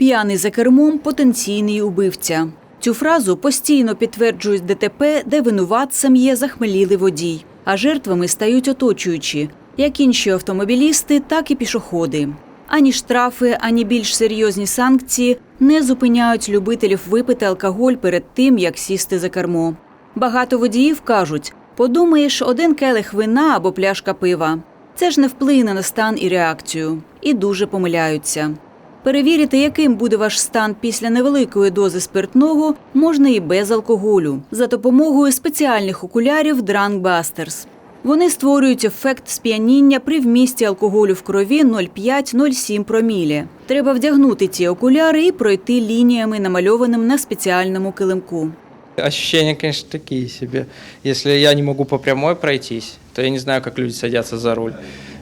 П'яний за кермом потенційний убивця. Цю фразу постійно підтверджують ДТП, де винуватцем є захмелілий водій, а жертвами стають оточуючі, як інші автомобілісти, так і пішоходи. Ані штрафи, ані більш серйозні санкції не зупиняють любителів випити алкоголь перед тим, як сісти за кермо. Багато водіїв кажуть: подумаєш, один келих вина або пляшка пива. Це ж не вплине на стан і реакцію, і дуже помиляються. Перевірити, яким буде ваш стан після невеликої дози спиртного, можна і без алкоголю за допомогою спеціальних окулярів Drunk Busters. Вони створюють ефект сп'яніння при вмісті алкоголю в крові 0,5-0,7 промілі. Треба вдягнути ці окуляри і пройти лініями, намальованим на спеціальному килимку. Ощущения, конечно, такие себе. Если я не могу по прямой пройтись, то я не знаю, как люди садятся за руль.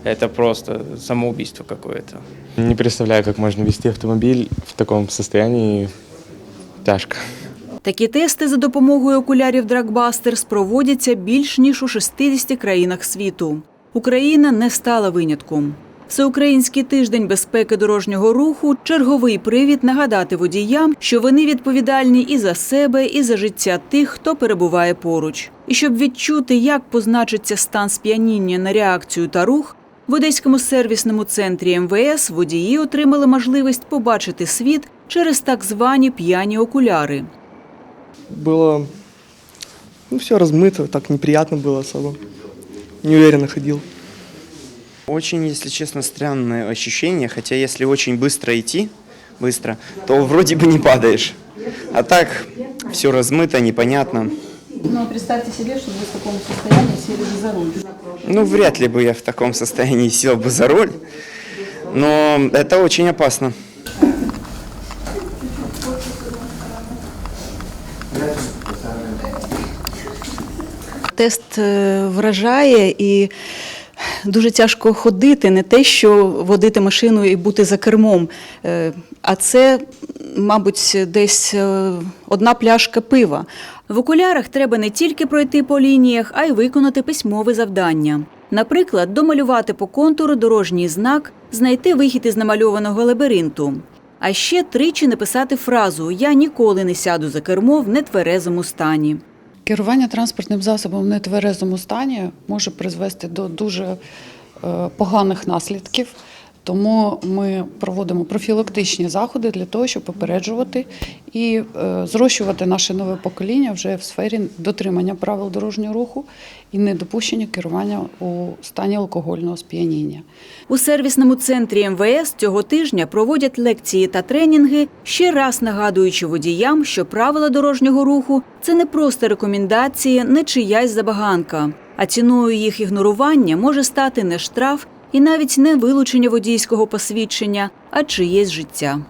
Это просто самоубийство какое-то. Не представляю, как можно вести автомобиль в таком состоянии. Тяжко. Такі тести за допомогою окулярів Dragbusters проводяться більш ніж у 60 країнах світу. Україна не стала винятком. Всеукраїнський тиждень безпеки дорожнього руху черговий привід нагадати водіям, що вони відповідальні і за себе, і за життя тих, хто перебуває поруч. І щоб відчути, як позначиться стан сп'яніння на реакцію та рух, в Одеському сервісному центрі МВС водії отримали можливість побачити світ через так звані п'яні окуляри. Было, ну, все размыто, так неприятно было особо. Неуверенно ходил. Очень, если честно, странное ощущение, хотя если очень быстро идти, быстро, то вроде бы не падаешь. А так все размыто, непонятно. Ну, представьте себе, что вы в таком состоянии сели бы за руль. Ну, вряд ли бы я в таком состоянии сел бы за руль, но это очень опасно. Тест е, вражає і дуже тяжко ходити, не те, що водити машину і бути за кермом, е, а це, мабуть, десь е, одна пляшка пива. В окулярах треба не тільки пройти по лініях, а й виконати письмове завдання. Наприклад, домалювати по контуру дорожній знак, знайти вихід із намальованого лабіринту. А ще тричі написати фразу Я ніколи не сяду за кермо в нетверезому стані. Керування транспортним засобом в нетверезому стані може призвести до дуже е, поганих наслідків. Тому ми проводимо профілактичні заходи для того, щоб попереджувати і е, зрощувати наше нове покоління вже в сфері дотримання правил дорожнього руху і недопущення керування у стані алкогольного сп'яніння. У сервісному центрі МВС цього тижня проводять лекції та тренінги, ще раз нагадуючи водіям, що правила дорожнього руху це не просто рекомендації, не чиясь забаганка, а ціною їх ігнорування може стати не штраф і навіть не вилучення водійського посвідчення, а чиєсь життя.